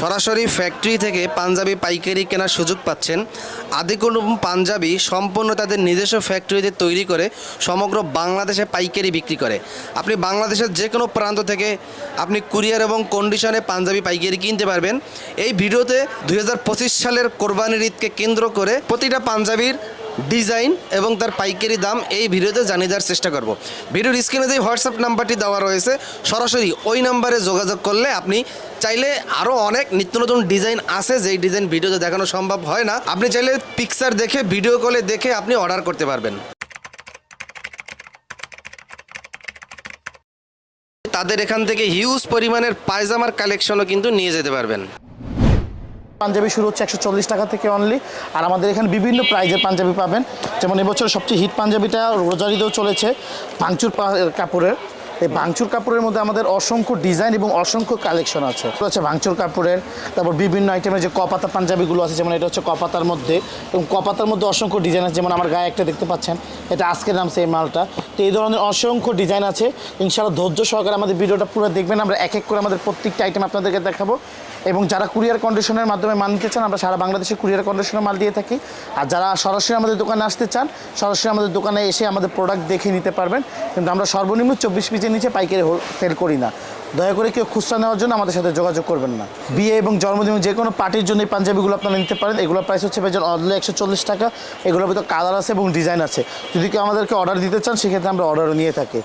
সরাসরি ফ্যাক্টরি থেকে পাঞ্জাবি পাইকারি কেনার সুযোগ পাচ্ছেন। আদিকুটুম পাঞ্জাবি সম্পূর্ণ তাদের নিজস্ব ফ্যাক্টরিতে তৈরি করে সমগ্র বাংলাদেশে পাইকারি বিক্রি করে। আপনি বাংলাদেশের যে কোনো প্রান্ত থেকে আপনি কুরিয়ার এবং কন্ডিশনে পাঞ্জাবি পাইকারি কিনতে পারবেন। এই ভিডিওতে দুই হাজার পঁচিশ সালের কোরবানির ঈদকে কেন্দ্র করে প্রতিটা পাঞ্জাবির ডিজাইন এবং তার পাইকারি দাম এই ভিডিওতে জানিয়ে দেওয়ার চেষ্টা করব। ভিডিওর স্ক্রিনে যে হোয়াটসঅ্যাপ নাম্বারটি দেওয়া রয়েছে, সরাসরি ওই নাম্বারে যোগাযোগ করলে আপনি চাইলে আরও অনেক নিত্য নতুন ডিজাইন আছে, যেই ডিজাইন ভিডিওতে দেখানো সম্ভব হয় না। আপনি চাইলে পিকচার দেখে ভিডিও কলে দেখে আপনি অর্ডার করতে পারবেন। তাদের এখান থেকে হিউজ পরিমাণের পায়জামার কালেকশনও কিন্তু নিয়ে যেতে পারবেন। পাঞ্জাবি শুরু হচ্ছে একশো চল্লিশ টাকা থেকে অনলি আর আমাদের এখানে বিভিন্ন প্রাইজের পাঞ্জাবি পাবেন। যেমন এবছর সবচেয়ে হিট পাঞ্জাবিটা রোজারিতেও চলেছে, ভাঙচুর কাপড়ের। এই ভাঙচুর কাপড়ের মধ্যে আমাদের অসংখ্য ডিজাইন এবং অসংখ্য কালেকশন আছে। হচ্ছে ভাঙচুর কাপড়ের, তারপর বিভিন্ন আইটেমের যে কপাতা পাঞ্জাবিগুলো আছে, যেমন এটা হচ্ছে কপাতার মধ্যে। এবং কপাতার মধ্যে অসংখ্য ডিজাইন আছে, যেমন আমার গায়ে একটা দেখতে পাচ্ছেন, এটা আজকের নামছে এই মালটা। তো এই ধরনের অসংখ্য ডিজাইন আছে। ইনশাআল্লাহ ধৈর্য সহকারে আমাদের ভিডিওটা পুরো দেখবেন। আমরা এক এক করে আমাদের প্রত্যেকটা আইটেম আপনাদেরকে দেখাবো। এবং যারা কুরিয়ার কন্ডিশনের মাধ্যমে মাল নিতে চান, আমরা সারা বাংলাদেশে কুরিয়ার কন্ডিশনের মাল দিয়ে থাকি। আর যারা সরাসরি আমাদের দোকানে আসতে চান, সরাসরি আমাদের দোকানে এসে আমাদের প্রোডাক্ট দেখে নিতে পারবেন। কিন্তু আমরা সর্বনিম্ন চব্বিশ পিসের নিচে পাইকারি সেল করি না। দয়া করে কেউ খুচরা নেওয়ার জন্য আমাদের সাথে যোগাযোগ করবেন না। বিয়ে এবং জন্মদিন যে কোনো পার্টির জন্য এই পাঞ্জাবিগুলো আপনারা নিতে পারেন। এগুলোর প্রাইস হচ্ছে ভাইজন অনলি একশো চল্লিশ টাকা। এগুলোর ভিতরে কালার আছে এবং ডিজাইন আছে। যদি কেউ আমাদেরকে অর্ডার দিতে চান, সেক্ষেত্রে আমরা অর্ডারও নিয়ে থাকি।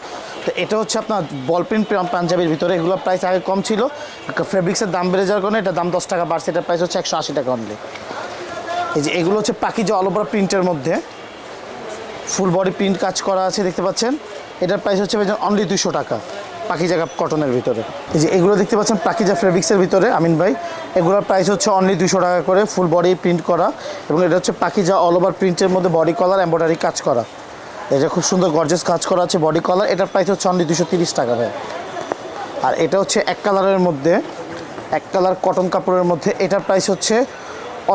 তো এটা হচ্ছে আপনার বল প্রিন্ট পাঞ্জাবির ভিতরে। এগুলোর প্রাইস আগে কম ছিল। ফেব্রিক্সের দাম বেড়ে যাওয়ার কারণে এটা দাম দশ টাকা বাড়ছে। এটার প্রাইস হচ্ছে একশো আশি টাকা অনলি এই যে এগুলো হচ্ছে পাখি যে অল ওভার প্রিন্টের মধ্যে। ফুল বডি প্রিন্ট কাজ করা আছে, দেখতে পাচ্ছেন? এটার প্রাইস হচ্ছে অনলি দুশো টাকা। জায়গা কটনের ভিতরে। এই যে এগুলো দেখতে পাচ্ছেন পাখিজা ফেব্রিক্সের ভিতরে, আমিন ভাই। এগুলোর প্রাইস হচ্ছে অনলি দুশো টাকা করে ফুল বডি প্রিন্ট করা। এবং এটা হচ্ছে পাখিজা অল ওভার প্রিন্টের মধ্যে বডি কলার এম্ব্রয়ডারি কাজ করা। এটা খুব সুন্দর গর্জেস কাজ করা আছে বডি কলার এটার প্রাইস হচ্ছে অনলি দুশো তিরিশ টাকা ভাই। আর এটা হচ্ছে এক কালারের মধ্যে, এক কালার কটন কাপড়ের মধ্যে, এটার প্রাইস হচ্ছে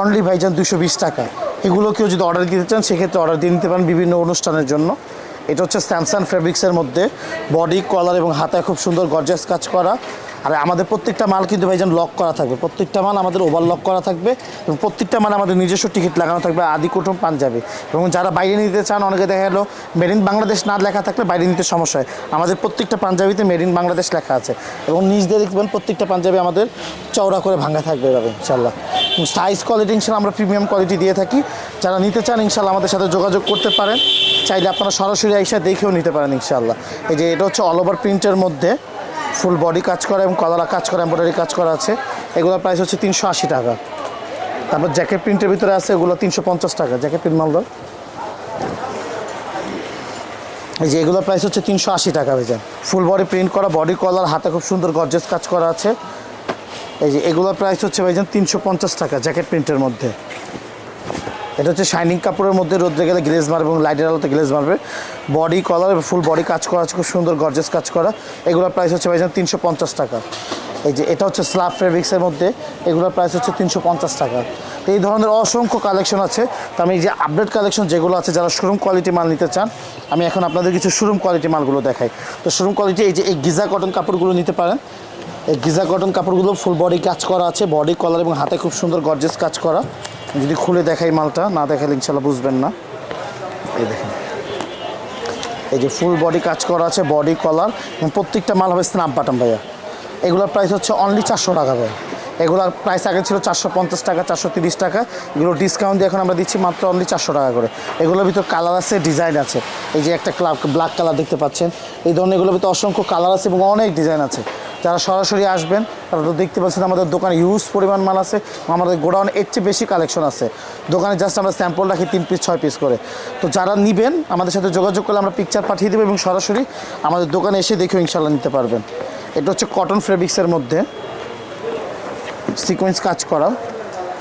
অনলি ভাইজান দুশো বিশ টাকা। এগুলো কেউ যদি অর্ডার দিতে চান, সেক্ষেত্রে অর্ডার দিয়ে নিতে পারেন বিভিন্ন অনুষ্ঠানের জন্য। এটা হচ্ছে স্যামসাং ফেব্রিক্সের মধ্যে। বডি কলার এবং হাতায় খুব সুন্দর গর্জাস কাজ করা। আর আমাদের প্রত্যেকটা মাল কিন্তু ভাইজান লক করা থাকবে। প্রত্যেকটা মাল আমাদের ওভার লক করা থাকবে এবং প্রত্যেকটা মাল আমাদের নিজস্ব টিকিট লাগানো থাকবে আদি কুটুম পাঞ্জাবি। এবং যারা বাইরে নিতে চান, অনেকে দেখা গেলো মেড ইন বাংলাদেশ না লেখা থাকলে বাইরে নিতে সমস্যা হয়। আমাদের প্রত্যেকটা পাঞ্জাবিতে মেড ইন বাংলাদেশ লেখা আছে। এবং নিজ দিয়ে দেখবেন প্রত্যেকটা পাঞ্জাবি আমাদের চওড়া করে ভাঙা থাকবে এভাবে ইনশাল্লাহ সাইজ কোয়ালিটি ইনশাল্লাহ আমরা প্রিমিয়াম কোয়ালিটি দিয়ে থাকি। যারা নিতে চান ইনশাল্লাহ আমাদের সাথে যোগাযোগ করতে পারেন। চাইলে আপনারা সরাসরি এসে দেখেও নিতে পারেন ইনশাল্লাহ এই যে এটা হচ্ছে অল ওভার প্রিন্টের মধ্যে ফুল বডি কাজ করা এবং কলারা কাজ করা এম্ব্রয়ডারি কাজ করা আছে। এগুলোর প্রাইস হচ্ছে তিনশো আশি টাকা। তারপর জ্যাকেট প্রিন্টের ভিতরে আছে এগুলো তিনশো পঞ্চাশ টাকা জ্যাকেট প্রিন্ট মালদার। এই যে এগুলোর প্রাইস হচ্ছে তিনশো আশি টাকা যায় ফুল বডি প্রিন্ট করা বডি কলার হাতে খুব সুন্দর গর্জেস কাজ করা আছে। এই যে এগুলোর প্রাইস হচ্ছে ভাইজান তিনশো পঞ্চাশ টাকা জ্যাকেট প্রিন্টের মধ্যে। এটা হচ্ছে শাইনিং কাপড়ের মধ্যে রোদ্রে গেলে গ্লেজ মারবে এবং লাইটের আলোতে গ্লেজ মারবে। বডি কলার ফুল বডি কাজ করা আছে, খুব সুন্দর গর্জেস কাজ করা। এগুলোর প্রাইস হচ্ছে ভাইজান তিনশো পঞ্চাশ টাকা। এই যে এটা হচ্ছে স্লাব ফেব্রিক্সের মধ্যে এগুলোর প্রাইস হচ্ছে তিনশো পঞ্চাশ টাকা। তো এই ধরনের অসংখ্য কালেকশন আছে। তো আমি যে আপডেট কালেকশন যেগুলো আছে, যারা শোরুম কোয়ালিটি মাল নিতে চান, আমি এখন আপনাদের কিছু শোরুম কোয়ালিটি মালগুলো দেখাই। তো শোরুম কোয়ালিটি এই যে এই গিজা কটন কাপড়গুলো নিতে পারেন। এই গিজা কটন কাপড়গুলো ফুল বডি কাজ করা আছে বডি কলার এবং হাতে খুব সুন্দর গর্জেস কাজ করা। যদি খুলে দেখাই মালটা, না দেখালে ইনশাল্লাহ বুঝবেন না। এই দেখেন। এই যে ফুল বডি কাজ করা আছে বডি কলার এবং প্রত্যেকটা মাল হবে স্ন্যাপ বাটন ভাইয়া। এগুলোর প্রাইস হচ্ছে অনলি চারশো টাকা ভাই। এগুলোর প্রাইস আগে ছিল চারশো পঞ্চাশ টাকা, চারশো তিরিশ টাকা। এগুলো ডিসকাউন্ট দিয়ে এখন আমরা দিচ্ছি মাত্র অনলি চারশো টাকা করে। এগুলোর ভিতর কালার আছে ডিজাইন আছে। এই যে একটা ক্লাব ব্ল্যাক কালার দেখতে পাচ্ছেন। এই ধরনের এগুলোর ভিতরে অসংখ্য কালার আছে এবং অনেক ডিজাইন আছে। যারা সরাসরি আসবেন, তারা তো দেখতে পাচ্ছেন আমাদের দোকানে হিউজ পরিমাণ মাল আছে আমাদের গোডাউন এর চেয়ে বেশি কালেকশন আছে। দোকানে জাস্ট আমরা স্যাম্পল রাখি তিন পিস ছয় পিস করে। তো যারা নেবেন, আমাদের সাথে যোগাযোগ করলে আমরা পিকচার পাঠিয়ে দেবো এবং সরাসরি আমাদের দোকানে এসে দেখে ইনশাল্লাহ নিতে পারবেন। এটা হচ্ছে কটন ফেব্রিক্সের মধ্যে। সিকোয়েন্স কাজ করা।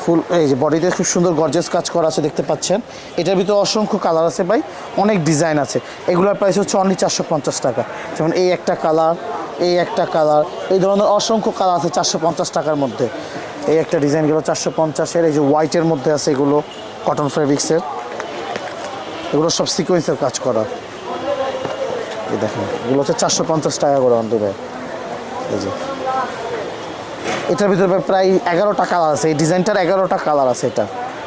ফুল, এই যে বডিতে খুব সুন্দর গর্জেস কাজ করা আছে, দেখতে পাচ্ছেন। এটার ভিতরে অসংখ্য কালার আছে ভাই, অনেক ডিজাইন আছে। এগুলোর প্রাইস হচ্ছে অনলি চারশো পঞ্চাশ টাকা। যেমন এই একটা কালার এই একটা কালার, এই ধরনের অসংখ্য কালার আছে চারশো পঞ্চাশ টাকার মধ্যে। এই একটা ডিজাইন গেলো চারশো পঞ্চাশের, এই যে হোয়াইটের মধ্যে আছে এগুলো কটন ফেব্রিক্সের এগুলো সব সিকোয়েন্সের কাজ করা। এই দেখেন, এগুলো হচ্ছে চারশো পঞ্চাশ টাকা করে অন্তত এই যে। এটার ভিতরে প্রায় এগারোটা কালার আছে, এই ডিজাইনটার এগারোটা কালার আছে এটা।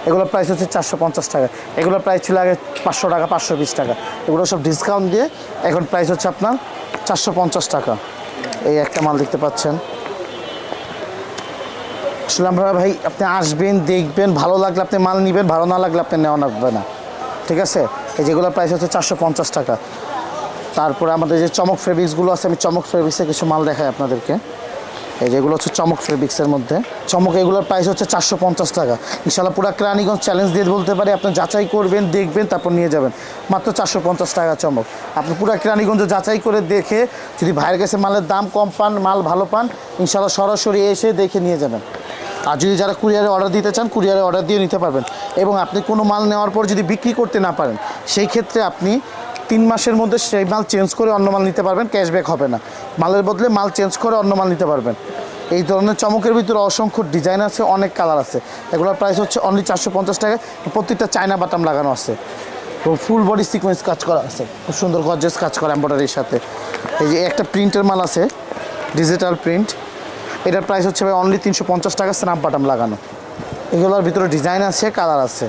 এগুলোর প্রাইস হচ্ছে চারশো পঞ্চাশ টাকা। এগুলোর প্রাইস ছিল আগে পাঁচশো টাকা, পাঁচশো বিশ টাকা। এগুলো সব ডিসকাউন্ট দিয়ে এখন প্রাইস হচ্ছে আপনার চারশো পঞ্চাশ টাকা। এই একটা মাল দেখতে পাচ্ছেন। আসলে আমরা ভাই, আপনি আসবেন, দেখবেন, ভালো লাগলে আপনি মাল নেবেন, ভালো না লাগলে আপনি নেওয়া লাগবে না। ঠিক আছে? এই যেগুলো প্রাইস হচ্ছে চারশো পঞ্চাশ টাকা। তারপরে আমাদের যে চমক ফেব্রিক্সগুলো আছে, আমি চমক ফেব্রিক্সে কিছু মাল দেখাই আপনাদেরকে। এই যেগুলো হচ্ছে চমক ফেব্রিক্সের মধ্যে। চমক এগুলোর প্রাইস হচ্ছে চারশো পঞ্চাশ টাকা। ইনশাল্লাহ পুরো ক্রানিগঞ্জ চ্যালেঞ্জ দিয়ে বলতে পারি, আপনি যাচাই করবেন, দেখবেন, তারপর নিয়ে যাবেন। মাত্র চারশো পঞ্চাশ টাকা চমক। আপনি পুরো ক্রানিগঞ্জ যাচাই করে দেখে, যদি ভাইয়ের কাছে মালের দাম কম পান, মাল ভালো পান ইনশাল্লাহ সরাসরি এসে দেখে নিয়ে যাবেন। আর যদি যারা কুরিয়ারে অর্ডার দিতে চান কুরিয়ারে অর্ডার দিয়ে নিতে পারবেন। এবং আপনি কোনো মাল নেওয়ার পর যদি বিক্রি করতে না পারেন, সেই ক্ষেত্রে আপনি তিন মাসের মধ্যে সেই মাল চেঞ্জ করে অন্য মাল নিতে পারবেন ক্যাশব্যাক হবে না। মালের বদলে মাল চেঞ্জ করে অন্য মাল নিতে পারবেন। এই ধরনের চমকের ভিতরে অসংখ্য ডিজাইন আছে, অনেক কালার আছে। এগুলোর প্রাইস হচ্ছে অনলি চারশো পঞ্চাশ টাকা। প্রত্যেকটা চায়না বাটাম লাগানো আছে। এবং ফুল বডি সিকোয়েন্স কাজ করা আছে। খুব সুন্দর গর্জেস কাজ করা এম্ব্রয়ডারির সাথে। এই যে একটা প্রিন্টের মাল আছে ডিজিটাল প্রিন্ট এটার প্রাইস হচ্ছে ভাই অনলি তিনশো পঞ্চাশ টাকা স্ন্যাপ বাটাম লাগানো। এগুলোর ভিতরে ডিজাইন আছে কালার আছে।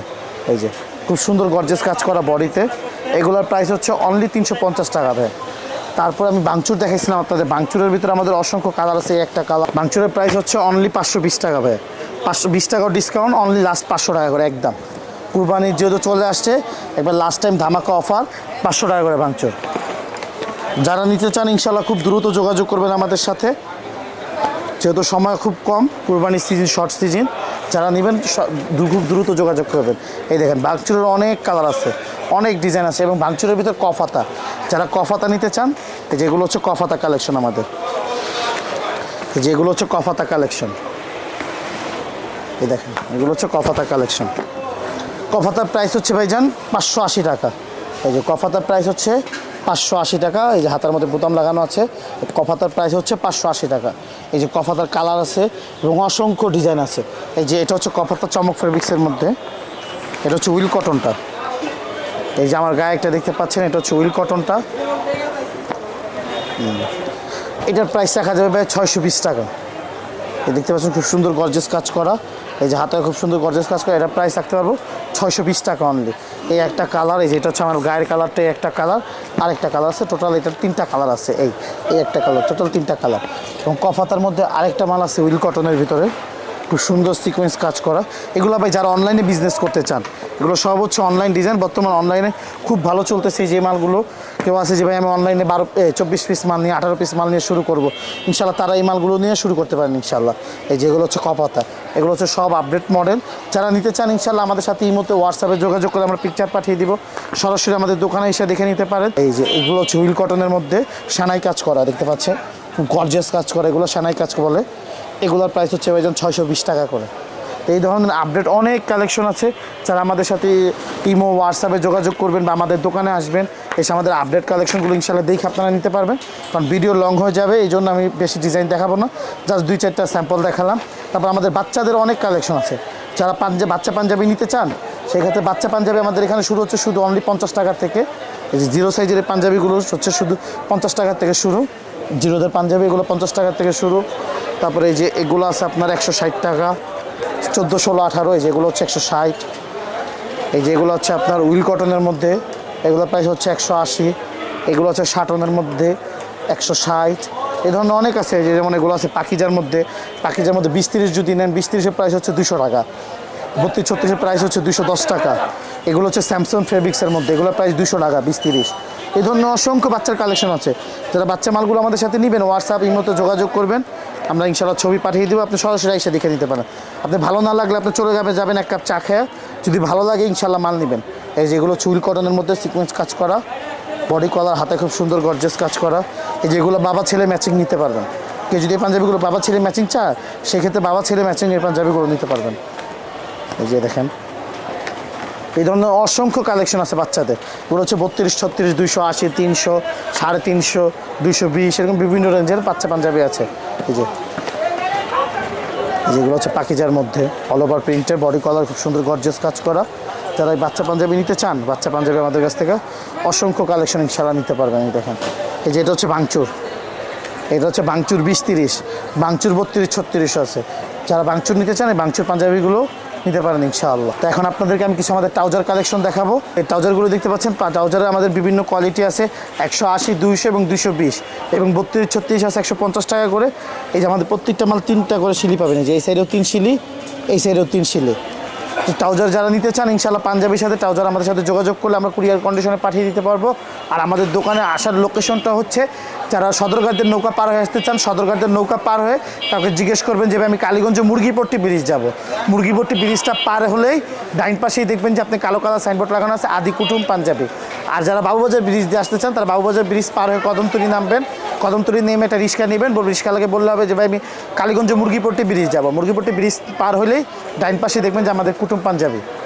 এই যে খুব সুন্দর গর্জেস কাজ করা বডিতে এগুলোর প্রাইস হচ্ছে অনলি তিনশো পঞ্চাশ টাকা ভাই। তারপর আমি বাংচুর দেখাইছিলাম আপনাদের। বাংচুরের ভিতরে আমাদের অসংখ্য কালার আছে, একটা কালার বাংচুরের প্রাইস হচ্ছে অনলি পাঁচশো বিশ টাকা ভাই। পাঁচশো বিশ টাকার ডিসকাউন্ট অনলি লাস্ট পাঁচশো টাকা করে, একদম। কুরবানির যেহেতু চলে আসছে, একবার লাস্ট টাইম ধামাকা অফার পাঁচশো টাকা করে বাংচুর। যারা নিতে চান ইনশাল্লাহ খুব দ্রুত যোগাযোগ করবেন আমাদের সাথে। যেহেতু সময় খুব কম, কুরবানির সিজন শর্ট সিজন যারা নেবেন খুব দ্রুত যোগাযোগ করবেন। এই দেখেন বাংচুরের অনেক কালার আছে, অনেক ডিজাইন আছে এবং বাংচুরের ভিতর কফাতা। যারা কফাতা নিতে চান যেগুলো হচ্ছে কফাতা কালেকশন আমাদের। যেগুলো হচ্ছে কফাতা কালেকশন এই দেখেন, এগুলো হচ্ছে কফাতা কালেকশন কফাতার প্রাইস হচ্ছে ভাইজান পাঁচশো আশি টাকা। এই যে কফাতার প্রাইস হচ্ছে পাঁচশো আশি টাকা, এই যে হাতার মধ্যে বোতাম লাগানো আছে, কফাতার প্রাইস হচ্ছে পাঁচশো আশি টাকা। এই যে কফাতার কালার আছে এবং অসংখ্য ডিজাইন আছে। এই যে এটা হচ্ছে কফাতার চমক ফেব্রিক্সের মধ্যে। এটা হচ্ছে উইল কটনটা। এই যে আমার গায়ে একটা দেখতে পাচ্ছেন, এটা হচ্ছে উইল কটনটা। এটার প্রাইস দেখা যাবে ছয়শো বিশ টাকা। দেখতে পাচ্ছেন খুব সুন্দর গর্জেস কাজ করা। এই যে হাতে খুব সুন্দর গর্জেস কাজ করে, এটা প্রাইস রাখতে পারব ছয়শো বিশ টাকা অনলি এই একটা কালার এই যে এটা হচ্ছে আমার গায়ের কালারটা একটা কালার আর একটা কালার আছে টোটাল এটার তিনটা কালার আছে, এই এই একটা কালার টোটাল তিনটা কালার এবং কফাতার মধ্যে আরেকটা মাল আছে উইল কটনের ভিতরে। খুব সুন্দর সিকোয়েন্স কাজ করা। এগুলো ভাই যারা অনলাইনে বিজনেস করতে চান, এগুলো সব হচ্ছে অনলাইন ডিজাইন বর্তমান অনলাইনে খুব ভালো চলতেছে যে মালগুলো। কেউ আছে যে, ভাই, আমি অনলাইনে বারো চব্বিশ পিস মাল নিয়ে, আঠারো পিস মাল নিয়ে শুরু করব। ইনশাল্লাহ তারা এই মালগুলো নিয়ে শুরু করতে পারেন ইনশাল্লাহ এই যেগুলো হচ্ছে কপাতা। এগুলো হচ্ছে সব আপডেট মডেল যারা নিতে চান ইনশাল্লাহ আমাদের সাথে এই মধ্যে হোয়াটসঅ্যাপে যোগাযোগ করে আমরা পিকচার পাঠিয়ে দিব। সরাসরি আমাদের দোকানে এসে দেখে নিতে পারেন। এই যে এগুলো হচ্ছে হুইল কটনের মধ্যে সানাই কাজ করা, দেখতে পাচ্ছেন? গর্জেস কাজ করা এগুলো, সানাই কাজ বলে। এগুলোর প্রাইস হচ্ছে ভাইজান ছয়শো বিশ টাকা করে। এই ধরনের আপডেট অনেক কালেকশন আছে, যারা আমাদের সাথে ইমো হোয়াটসঅ্যাপে যোগাযোগ করবেন বা আমাদের দোকানে আসবেন, এসে আমাদের আপডেট কালেকশনগুলো ইনশাল্লাহ দেখে আপনারা নিতে পারবেন। কারণ ভিডিও লং হয়ে যাবে, এই জন্য আমি বেশি ডিজাইন দেখাবো না। জাস্ট দুই চারটা স্যাম্পল দেখালাম। তারপর আমাদের বাচ্চাদের অনেক কালেকশন আছে। যারা পাঞ্জাবি বাচ্চা পাঞ্জাবি নিতে চান সেই ক্ষেত্রে বাচ্চা পাঞ্জাবি আমাদের এখানে শুরু হচ্ছে শুধু অনলি পঞ্চাশ টাকা থেকে। এই যে জিরো সাইজের পাঞ্জাবিগুলো হচ্ছে শুধু পঞ্চাশ টাকা থেকে শুরু। জিরোদের পাঞ্জাবি এগুলো পঞ্চাশ টাকা থেকে শুরু। তারপরে এই যে এগুলো আছে আপনার একশো ষাট টাকা, চোদ্দ, ষোলো, আঠারো, এই যেগুলো হচ্ছে একশো ষাট। এই যেগুলো হচ্ছে আপনার উইল কটনের মধ্যে, এগুলোর প্রাইস হচ্ছে একশো আশি। এগুলো হচ্ছে ষাটনের মধ্যে, একশো ষাট। এই ধরনের অনেক আছে যে যেমন এগুলো আছে পাখিজার মধ্যে পাখিজার মধ্যে বিশ তিরিশ যদি নেন, বিশ তিরিশের প্রাইস হচ্ছে দুশো টাকা। বত্রিশ, ছত্রিশের প্রাইস হচ্ছে দুশো দশ টাকা। এগুলো হচ্ছে স্যামসাং ফেব্রিক্সের মধ্যে এগুলোর প্রাইস দুশো টাকা, বিশ তিরিশ। এই ধরনের অসংখ্য বাচ্চার কালেকশন আছে। যারা বাচ্চা মালগুলো আমাদের সাথে নেবেন হোয়াটসঅ্যাপ ইমোতে যোগাযোগ করবেন। আমরা ইনশাল্লাহ ছবি পাঠিয়ে দেবো, আপনি সরাসরি এসে দেখে নিতে পারেন। আপনি ভালো না লাগলে আপনি চলে যাবে, যাবেন এক কাপ চা খেয়ে। যদি ভালো লাগে ইনশাল্লাহ মাল নেবেন। এই যেগুলো চুল কটনের মধ্যে সিকোয়েন্স কাজ করা বডি কলার হাতে খুব সুন্দর গর্জেস কাজ করা। এই যেগুলো বাবা ছেলে ম্যাচিং নিতে পারবেন। কেউ যদি এই পাঞ্জাবিগুলো বাবা ছেলে ম্যাচিং চায়, সেক্ষেত্রে বাবা ছেলে ম্যাচিং এই পাঞ্জাবিগুলো নিতে পারবেন। এই যে দেখেন। এই ধরনের অসংখ্য কালেকশন আছে বাচ্চাদের। এগুলো হচ্ছে বত্রিশ, ছত্রিশ, দুইশো আশি, তিনশো, সাড়ে তিনশো, দুইশো বিশ, এরকম বিভিন্ন রেঞ্জের বাচ্চা পাঞ্জাবি আছে। এই যে যেগুলো হচ্ছে পাকিজার মধ্যে অল ওভার প্রিন্টের বডি কলার খুব সুন্দর গর্জেস কাজ করা। যারা এই বাচ্চা পাঞ্জাবি নিতে চান, বাচ্চা পাঞ্জাবি আমাদের কাছ থেকে অসংখ্য কালেকশন ইনশাল্লাহ নিতে পারবেন, এই দেখেন। এই যে এটা হচ্ছে ভাঙচুর। এটা হচ্ছে বাংচুর বিশ তিরিশ বাংচুর বত্রিশ, ছত্রিশ আছে। যারা বাংচুর নিতে চান, এই বাংচুর পাঞ্জাবিগুলো নিতে পারেন ইনশাআল্লাহ। তো এখন আপনাদেরকে আমি কিছু আমাদের ট্রাউজার কালেকশন দেখাবো। এই ট্রাউজারগুলো দেখতে পাচ্ছেন ট্রাউজারে আমাদের বিভিন্ন কোয়ালিটি আছে, একশো আশি, দুইশো এবং দুইশো বিশ এবং বত্রিশ, ছত্রিশ আছে একশো পঞ্চাশ টাকা করে। এই যে আমাদের প্রত্যেকটা মাল তিনটা করে শিলি পাবেন। যে এই সাইডেও তিন শিলি, এই সাইডেও তিন শিলি। ট্রাউজার যারা নিতে চান ইনশাল্লাহ পাঞ্জাবির সাথে ট্রাউজার আমাদের সাথে যোগাযোগ করলে আমরা কুরিয়ার কন্ডিশনে পাঠিয়ে দিতে পারব। আর আমাদের দোকানে আসার লোকেশনটা হচ্ছে যারা সদরঘাটের নৌকা পার হয়ে আসতে চান, সদরঘাটের নৌকা পার হয়ে তাকে জিজ্ঞেস করবেন যে আমি কালীগঞ্জ মুরগিপট্টি ব্রিজ যাব। মুরগিপট্টি ব্রিজটা পার হলেই ডাইন পাশেই দেখবেন যে, আপনি কালো কালার সাইনবোর্ড লাগানো আছে, আদি কুটুম পাঞ্জাবি। আর যারা বাবুবাজার ব্রিজ দিয়ে আসতে চান, তারা বাবুবাজার ব্রিজ পার হয়ে কদমতলি নামবেন। কদমতলি নেমে একটা রিক্সা নেবেন রিক্সাওয়ালাকে বললে হবে যে, ভাই, আমি কালীগঞ্জ মুরগিপট্টি ব্রিজ যাব। মুরগিপট্টি ব্রিজ পার হলেই ডাইন পাশে দেখবেন যে, আমাদের কুটুম পাঞ্জাবি।